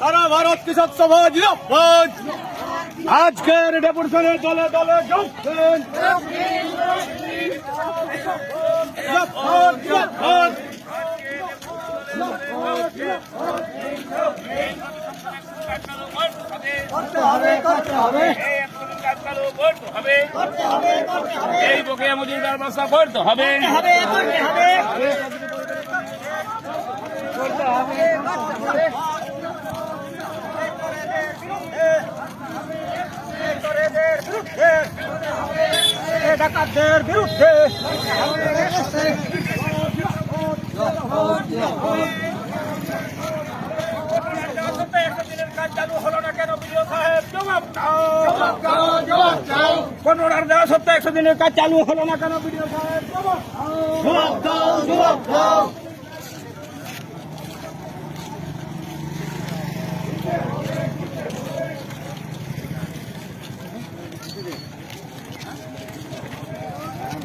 সারা ভারত কৃষক সভা জিন্দাবাদ আজকের ডেপুটেশনে দলে দলে জিন্দাবাদ, জিন্দাবাদ। এই বকেয়া মজুরিদার ব্যবস্থা করতে হবে। ডাকাতদের বিরুদ্ধে। পনেরো দেওয়া সপ্তাহে একশো দিনের কাজ চালু হলো না কেন বিডিও সাহেব?